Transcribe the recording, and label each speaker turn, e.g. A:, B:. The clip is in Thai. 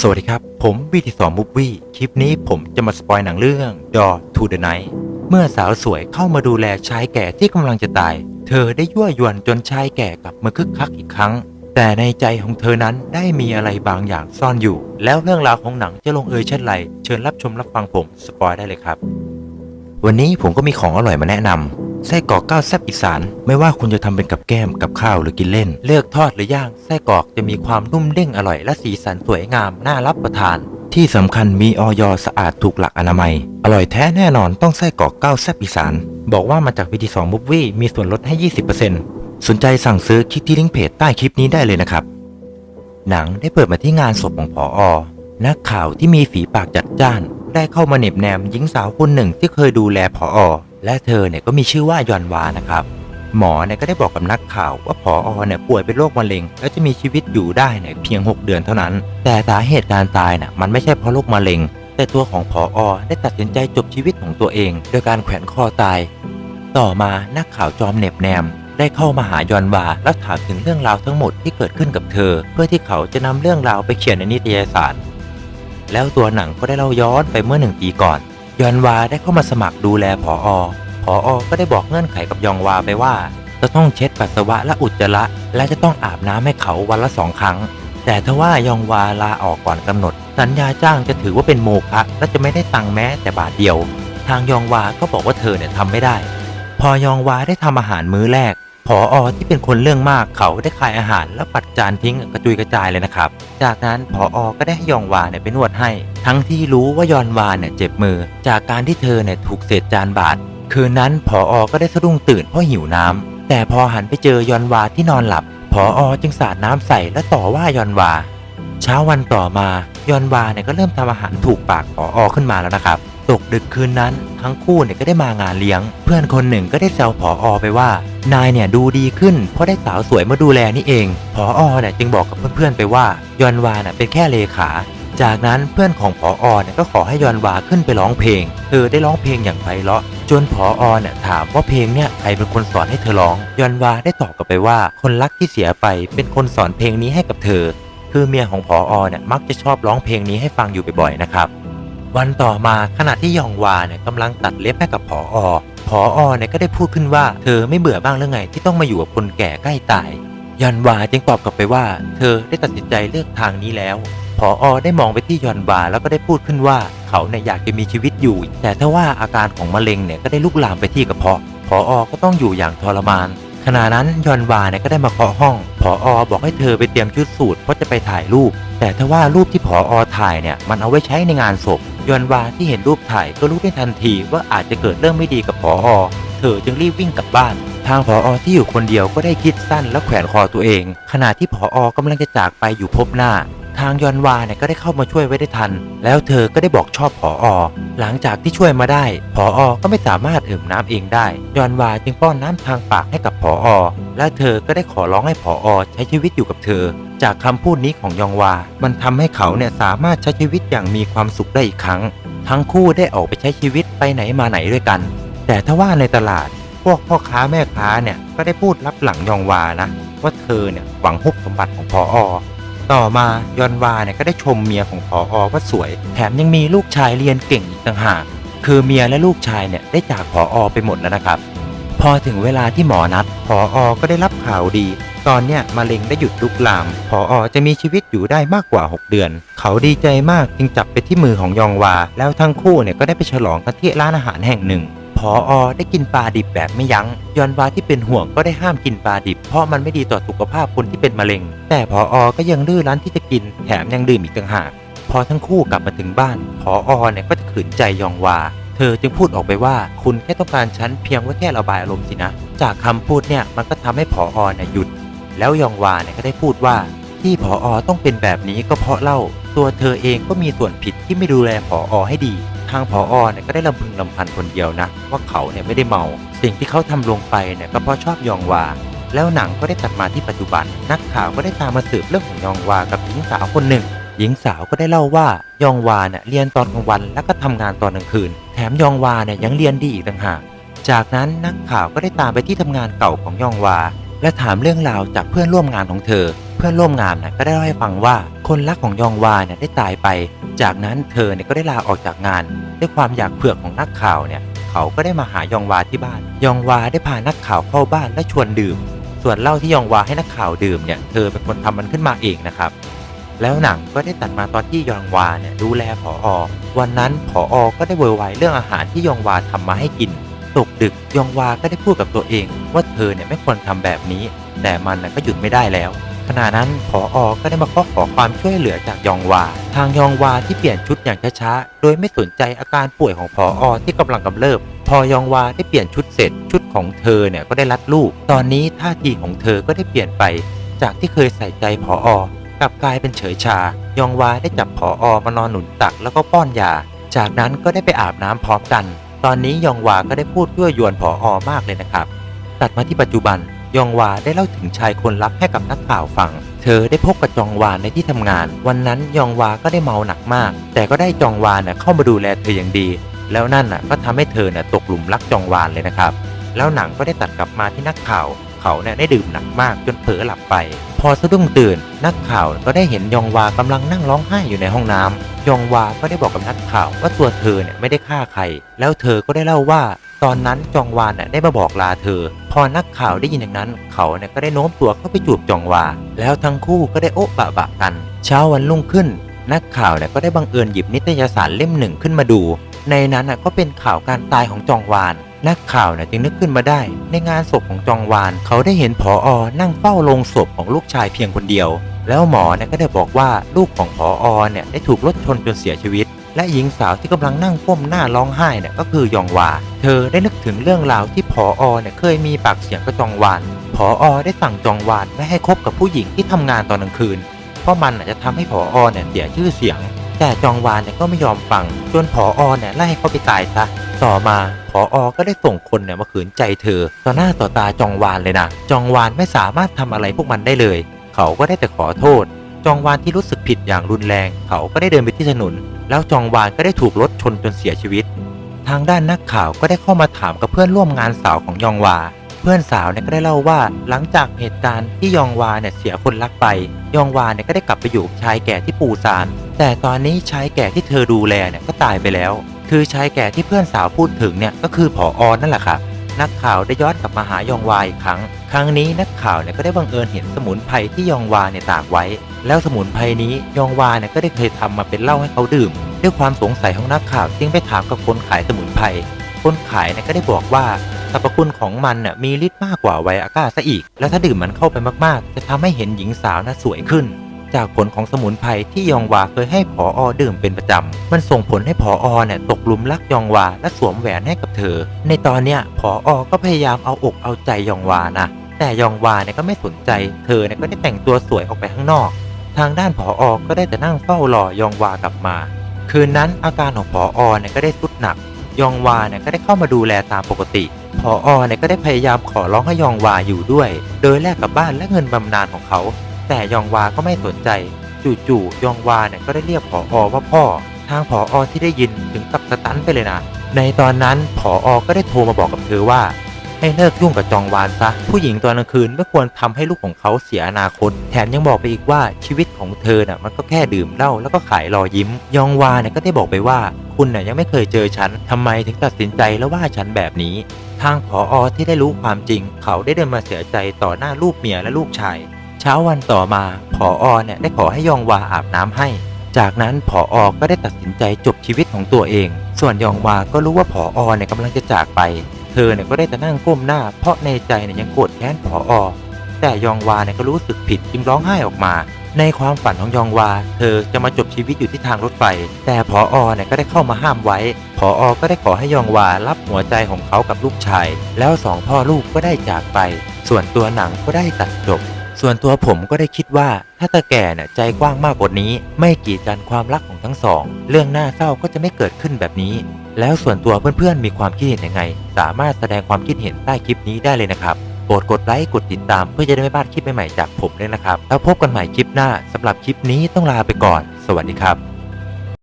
A: สวัสดีครับ ผมวีทีสองมูฟวี่คลิปนี้ผมจะมาสปอยหนังเรื่อง Door to the Night เมื่อสาวสวยเข้ามาดูแลชายแก่ที่กำลังจะตาย เธอได้ยั่วยวนจนชายแก่กลับมาคึกคักอีกครั้ง แต่ในใจของเธอนั้นได้มีอะไรบางอย่างซ่อนอยู่ แล้วเรื่องราวของหนังจะลงเอยเช่นไร เชิญรับชมรับฟังผมสปอยได้เลยครับ วันนี้ผมก็มีของอร่อยมาแนะนำไส้กรอกก้าวแซบอีสาน ไม่ว่าคุณจะทำเป็นกับแก้มกับข้าวหรือกินเล่น เลือกทอดหรือย่างไส้กรอกจะมีความนุ่มเด้งอร่อยและสีสันสวยงามน่ารับประทาน ที่สำคัญมีออยสะอาดถูกหลักอนามัย อร่อยแท้แน่นอนต้องไส้กรอกก้าวแซบอีสาน บอกว่ามาจากวิธีสองมุกวี่มีส่วนลดให้ 20%สนใจสั่งซื้อคลิกที่ลิงก์เพจใต้คลิปนี้ได้เลยนะครับหนังได้เปิดมาที่งานศพของผออ นักข่าวที่มีฝีปากจัดจ้าน ได้เข้ามาเน็บแนมหญิงสาวคนหนึ่งที่เคยดูแลผออและเธอเนี่ยก็มีชื่อว่ายอนวานะครับ หมอเนี่ยก็ได้บอกกับนักข่าวว่าผออเนี่ยป่วยเป็นโรคมะเร็ง แล้วจะมีชีวิตอยู่ได้เนี่ยเพียง 6 เดือนเท่านั้น แต่สาเหตุการตายน่ะมันไม่ใช่เพราะโรคมะเร็ง แต่ตัวของผออได้ตัดสินใจจบชีวิตของตัวเอง โดยการแขวนคอตาย ต่อมานักข่าวจอมเน็บแนมได้เข้ามาหายอนวาและถามถึงเรื่องราวทั้งหมดที่เกิดขึ้นกับเธอ เพื่อที่เขาจะนำเรื่องราวไปเขียนในนิตยสาร แล้วตัวหนังก็ได้เล่าย้อนไปเมื่อหนึ่งปีก่อน ยอนวาได้เข้ามาสมัครดูแลผออผออก็ได้บอกเงื่อนไขกับยองวาไปว่า จะต้องเช็ดปัสสาวะและอุจจาระและจะต้องอาบน้ำให้เขาวันละสองครั้ง แต่ถ้าว่ายองวาลาออกก่อนกำหนด สัญญาจ้างจะถือว่าเป็นโมฆะและจะไม่ได้ตังค์แม้แต่บาทเดียว ทางยองวาก็บอกว่าเธอเนี่ยทำไม่ได้ พอยองวาได้ทำอาหารมื้อแรก ออที่เป็นคนเรื่องมากเขาได้ขายอาหารแล้วปัดจานทิ้งกระจุยกระจายเลยนะครับ จากนั้นผออก็ได้ให้ยองวาเนี่ยไปนวดให้ ทั้งที่รู้ว่ายอนวาเนี่ยเจ็บมือ จากการที่เธอเนี่ยถูกเศษจานบาดคืนนั้นผออก็ได้สะดุ้งตื่นเพราะหิวน้ำแต่พอหันไปเจอยอนวาที่นอนหลับผออจึงสาดน้ำใส่และต่อว่ายอนวา เช้าวันต่อมายอนวาเนี่ยก็เริ่มทำอาหารถูกปากผออขึ้นมาแล้วนะครับ ตกดึกคืนนั้น ทั้งคู่เนี่ยก็ได้มางานเลี้ยง เพื่อนคนหนึ่งก็ได้แซวผออไปว่า นายเนี่ยดูดีขึ้นเพราะได้สาวสวยมาดูแลนี่เองผออเนี่ยจึงบอกกับเพื่อนๆไปว่ายอนวาเนี่ยเป็นแค่เลขา จากนั้นเพื่อนของผออเนี่ยก็ขอให้ยอนวาขึ้นไปร้องเพลง เธอได้ร้องเพลงอย่างไพเราะ จนผออเนี่ยถามว่าเพลงเนี่ยใครเป็นคนสอนให้เธอร้อง ยอนวาได้ตอบกลับไปว่า คนรักที่เสียไปเป็นคนสอนเพลงนี้ให้กับเธอ คือเมียของผออเนี่ยมักจะชอบร้องเพลงนี้ให้ฟังอยู่บ่อยๆนะครับ วันต่อมาขณะที่ยองวาเนี่ยกำลังตัดเล็บให้กับผออผออเนี่ยก็ได้พูดขึ้นว่า เธอไม่เบื่อบ้างหรือไงที่ต้องมาอยู่กับคนแก่ใกล้ตาย ยอนวาจึงตอบกลับไปว่า เธอได้ตัดสินใจเลือกทางนี้แล้วผออได้มองไปที่ยอนวาแล้วก็ได้พูดขึ้นว่า เขาเนี่ยอยากจะมีชีวิตอยู่ แต่ถ้าว่าอาการของมะเร็งเนี่ยก็ได้ลุกลามไปที่กระเพาะผออก็ต้องอยู่อย่างทรมานขณะนั้นยอนวาเนี่ยก็ได้มาเคาะห้อง ผออบอกให้เธอไปเตรียมชุดสูทเพราะจะไปถ่ายรูป แต่ถ้าว่ารูปที่ผออถ่ายเนี่ยมันเอาไว้ใช้ในงานศพ ยอนวาที่เห็นรูปถ่ายก็รู้ได้ทันทีว่าอาจจะเกิดเรื่องไม่ดีกับผออเธอจึงรีบวิ่งกลับบ้าน ทางผออที่อยู่คนเดียวก็ได้คิดสั้นและแขวนคอตัวเอง ขณะที่ผออกำลังจะจากไปอยู่พบหน้า ทางยอนวาเนี่ยก็ได้เข้ามาช่วยไว้ได้ทัน แล้วเธอก็ได้บอกชอบผออหลังจากที่ช่วยมาได้ผออก็ไม่สามารถดื่มน้ำเองได้ ยอนวาจึงป้อนน้ำทางปากให้กับผออและเธอก็ได้ขอร้องให้ผออใช้ชีวิตอยู่กับเธอ จากคำพูดนี้ของยองวา มันทำให้เขาเนี่ยสามารถใช้ชีวิตอย่างมีความสุขได้อีกครั้ง ทั้งคู่ได้ออกไปใช้ชีวิตไปไหนมาไหนด้วยกัน แต่ถ้าว่าในตลาด พวกพ่อค้าแม่ค้าเนี่ยก็ได้พูดรับหลังยองวานะ ว่าเธอเนี่ยหวังฮุบสมบัติของพออต่อมายอนวาเนี่ยก็ได้ชมเมียของพออว่าสวย แถมยังมีลูกชายเรียนเก่งอีกต่างหากคือเมียและลูกชายเนี่ยได้จากพออไปหมดแล้วนะครับ พอถึงเวลาที่หมอนัดพออก็ได้รับข่าวดี ตอนเนี้ยมะเร็งได้หยุดลุกลาม พออจะมีชีวิตอยู่ได้มากกว่า 6 เดือน เขาดีใจมากจึงจับไปที่มือของยองวา แล้วทั้งคู่เนี่ยก็ได้ไปฉลองกันที่ร้านอาหารแห่งหนึ่งพออได้กินปลาดิบแบบไม่ยัง้ง ยอนวาที่เป็นห่วงก็ได้ห้ามกินปลาดิบ เพราะมันไม่ดีต่อสุขภาพคนที่เป็นมะเร็ง แต่พออก็ยังดื้อรั้นที่จะกิน แถมยังดื่มอีกต่างหาก พอทั้งคู่กลับมาถึงบ้าน พออเนี่ยก็จะขืนใจยองวา เธอจึงพูดออกไปว่า คุณแค่ต้องการฉันเพียงว่าแค่ระบายอารมณ์สินะ จากคำพูดเนี่ยมันก็ทำให้พออเนี่ยหยุด แล้วยองวาเนี่ยก็ได้พูดว่าที่ผออต้องเป็นแบบนี้ก็เพราะเล่า ตัวเธอเองก็มีส่วนผิดที่ไม่ดูแลผออให้ดี ทางผออเนี่ยก็ได้ลำพึงลำพันคนเดียวนะ ว่าเขาเนี่ยไม่ได้เมา สิ่งที่เขาทำลงไปเนี่ยก็เพราะชอบยองวา แล้วหนังก็ได้ตัดมาที่ปัจจุบัน นักข่าวก็ได้ตามมาสืบเรื่องของยองวากับหญิงสาวคนหนึ่ง หญิงสาวก็ได้เล่าว่ายองวาเนี่ยเรียนตอนกลางวันแล้วก็ทำงานตอนกลางคืน แถมยองวาเนี่ยยังเรียนดีอีกต่างหากจากนั้นนักข่าวก็ได้ตามไปที่ทำงานเก่าของยองวา และถามเรื่องราวจากเพื่อนร่วมงานของเธอ เพื่อนร่วมงานนะก็ได้เล่าให้ฟังว่าคนรักของยองวาเนี่ยได้ตายไป จากนั้นเธอเนี่ยก็ได้ลาออกจากงาน ด้วยความอยากเผือกของนักข่าวเนี่ยเขาก็ได้มาหายองวาที่บ้าน ยองวาได้พานักข่าวเข้าบ้านและชวนดื่ม ส่วนเหล้าที่ยองวาให้นักข่าวดื่มเนี่ยเธอเป็นคนทำมันขึ้นมาเองนะครับแล้วหนังก็ได้ตัดมาตอนที่ยองวาเนี่ยดูแลผออวันนั้นผออก็ได้เวอร์ไวายเรื่องอาหารที่ยองวาทำมาให้กิน ตกดึกยองวาก็ได้พูดกับตัวเองว่าเธอเนี่ยไม่ควรทำแบบนี้ แต่มันก็หยุดไม่ได้แล้ว ขณะนั้นผออก็ได้มาขอขอความช่วยเหลือจากยองวา ทางยองวาที่เปลี่ยนชุดอย่างช้าๆ โดยไม่สนใจอาการป่วยของผออที่กำลังกำเริบ พอยองวาได้เปลี่ยนชุดเสร็จ ชุดของเธอเนี่ยก็ได้รัดลูก ตอนนี้ท่าทีของเธอก็ได้เปลี่ยนไป จากที่เคยใส่ใจผออกลับกลายเป็นเฉยชา ยองวาได้จับผออมานอนหนุนตักแล้วก็ป้อนยา จากนั้นก็ได้ไปอาบน้ำพร้อมกัน ตอนนี้ยองวาก็ได้พูดยั่วยวนผออมากเลยนะครับ ตัดมาที่ปัจจุบันยองวาได้เล่าถึงชายคนรักให้กับนักข่าวฟัง เธอได้พบกับจองวานในที่ทำงาน วันนั้นยองวาก็ได้เมาหนักมาก แต่ก็ได้จองวานน่ะเข้ามาดูแลเธออย่างดี แล้วนั่นน่ะก็ทำให้เธอน่ะตกหลุมรักจองวานเลยนะครับ แล้วหนังก็ได้ตัดกลับมาที่นักข่าว เขาเนี่ยได้ดื่มหนักมากจนเผลอหลับไป พอสะดุ้งตื่นนักข่าวก็ได้เห็นยองวากำลังนั่งร้องไห้อยู่ในห้องน้ำยองวาก็ได้บอกกับนักข่าวว่าตัวเธอเนี่ยไม่ได้ฆ่าใคร แล้วเธอก็ได้เล่าว่าตอนนั้นจองวานน่ะได้มาบอกลาเธอ พอนักข่าวได้ยินอย่างนั้น เขาเนี่ยก็ได้โน้มตัวเข้าไปจูบจองวา แล้วทั้งคู่ก็ได้โอ๊ะบะบะกัน เช้าวันรุ่งขึ้น นักข่าวเนี่ยก็ได้บังเอิญหยิบนิตยสารเล่มหนึ่งขึ้นมาดู ในนั้นน่ะก็เป็นข่าวการตายของจองวาน นักข่าวเนี่ยจึงนึกขึ้นมาได้ ในงานศพของจองวาน เขาได้เห็นผออนั่งเฝ้าโลงศพของลูกชายเพียงคนเดียว แล้วหมอเนี่ยก็ได้บอกว่าลูกของผออเนี่ยได้ถูกรถชนจนเสียชีวิต และหญิงสาวที่กำลังนั่งก้มหน้าร้องไห้เนี่ยก็คือยองวา เธอได้นึกถึงเรื่องราวที่ผออเนี่ยเคยมีปากเสียงกับจองวานผออได้สั่งจองวานไม่ให้คบกับผู้หญิงที่ทำงานตอนกลางคืน เพราะมันอาจจะทำให้ผออเนี่ยเสียชื่อเสียง แต่จองวานเนี่ยก็ไม่ยอมฟังจนผออเนี่ยไล่เขาไปตายซะต่อมาผออก็ได้ส่งคนเนี่ยมาขืนใจเธอ ต่อหน้าต่อตาจองวานเลยนะจองวานไม่สามารถทำอะไรพวกมันได้เลย เขาก็ได้แต่ขอโทษ จองวานที่รู้สึกผิดอย่างรุนแรง เขาก็ได้เดินไปที่ถนน แล้วจองวานก็ได้ถูกรถชนจนเสียชีวิต ทางด้านนักข่าวก็ได้เข้ามาถามกับเพื่อนร่วมงานสาวของยองวา เพื่อนสาวเนี่ยก็ได้เล่าว่าหลังจากเหตุการณ์ที่ยองวาเนี่ยเสียคนรักไป ยองวาเนี่ยก็ได้กลับไปอยู่ชายแก่ที่ปูซาน แต่ตอนนี้ชายแก่ที่เธอดูแลเนี่ยก็ตายไปแล้ว คือชายแก่ที่เพื่อนสาวพูดถึงเนี่ยก็คือผออนั่นแหละครับนักข่าวได้ย้อนกลับมาหายองวาอีกครั้ง ครั้งนี้นักข่าวเนี่ยก็ได้บังเอิญเห็นสมุนไพรที่ยองวาเนี่ยตากไว้ แล้วสมุนไพรนี้ยองวาเนี่ยก็ได้เคยทำมาเป็นเหล้าให้เขาดื่ม ด้วยความสงสัยของนักข่าวจึงไปถามกับคนขายสมุนไพร คนขายเนี่ยก็ได้บอกว่า สรรพคุณของมันน่ะมีฤทธิ์มากกว่าไวอาก้าซะอีก แล้วถ้าดื่มมันเข้าไปมากๆ จะทำให้เห็นหญิงสาวน่ะสวยขึ้น จากผลของสมุนไพรที่ยองวาเคยให้ผออดื่มเป็นประจำ มันส่งผลให้ผออเนี่ยตกหลุมรักยองวาและสวมแหวนให้กับเธอ ในตอนเนี้ยผออก็พยายามเอาอกเอาใจยองวานะแต่ยองวาเนี่ยก็ไม่สนใจ เธอเนี่ยก็ได้แต่งตัวสวยออกไปข้างนอก ทางด้านผออก็ได้แต่นั่งเฝ้ารอยองวากลับมา คืนนั้นอาการของผออเนี่ยก็ได้ทรุดหนัก ยองวาเนี่ยก็ได้เข้ามาดูแลตามปกติพออเนี่ยก็ได้พยายามขอร้องให้ยองวาอยู่ด้วย โดยแลกกับบ้านและเงินบำนาญของเขา แต่ยองวาก็ไม่สนใจ จู่ๆยองวาเนี่ยก็ได้เรียกผออว่าพ่อ ทางผออที่ได้ยินถึงกับสตันไปเลยนะ ในตอนนั้นผออก็ได้โทรมาบอกกับเธอว่า ให้เลิกยุ่งกับจองวานซะ ผู้หญิงตอนกลางคืนไม่ควรทำให้ลูกของเขาเสียอนาคต แถมยังบอกไปอีกว่าชีวิตของเธอน่ะมันก็แค่ดื่มเหล้าแล้วก็ขายรอยยิ้ม ยองวาเนี่ยก็ได้บอกไปว่า คุณน่ะยังไม่เคยเจอฉันทำไมถึงตัดสินใจแล้วว่าฉันแบบนี้ ทางผออที่ได้รู้ความจริง เขาได้เดินมาเสียใจต่อหน้าลูกเมียและลูกชาย เช้าวันต่อมาผออเนี่ยได้ขอให้ยองวาอาบน้ำให้จากนั้นผออก็ได้ตัดสินใจจบชีวิตของตัวเอง ส่วนยองวาก็รู้ว่าผออเนี่ยกำลังจะจากไป เธอเนี่ยก็ได้แต่นั่งก้มหน้า เพราะในใจเนี่ยยังโกรธแค้นผออแต่ยองวาเนี่ยก็รู้สึกผิดจึงร้องไห้ออกมา ในความฝันของยองวา เธอจะมาจบชีวิตอยู่ที่ทางรถไฟ แต่ผออเนี่ยก็ได้เข้ามาห้ามไว้ผออก็ได้ขอให้ยองวารับหัวใจของเขากับลูกชาย แล้วสองพ่อลูกก็ได้จากไป ส่วนตัวหนังก็ได้ตัดจบ ส่วนตัวผมก็ได้คิดว่าถ้าตาแก่เนี่ยใจกว้างมากกว่านี้ ไม่กีดกันความรักของทั้งสอง เรื่องน่าเศร้าก็จะไม่เกิดขึ้นแบบนี้ แล้วส่วนตัวเพื่อนๆมีความคิดเห็นยังไง สามารถแสดงความคิดเห็นใต้คลิปนี้ได้เลยนะครับโปรดกดไลค์กดติดตามเพื่อจะได้ไม่พลาดคลิปใหม่ๆจากผมด้วยนะครับ แล้วพบกันใหม่คลิปหน้าสำหรับคลิปนี้ต้องลาไปก่อน สวัสดีครับ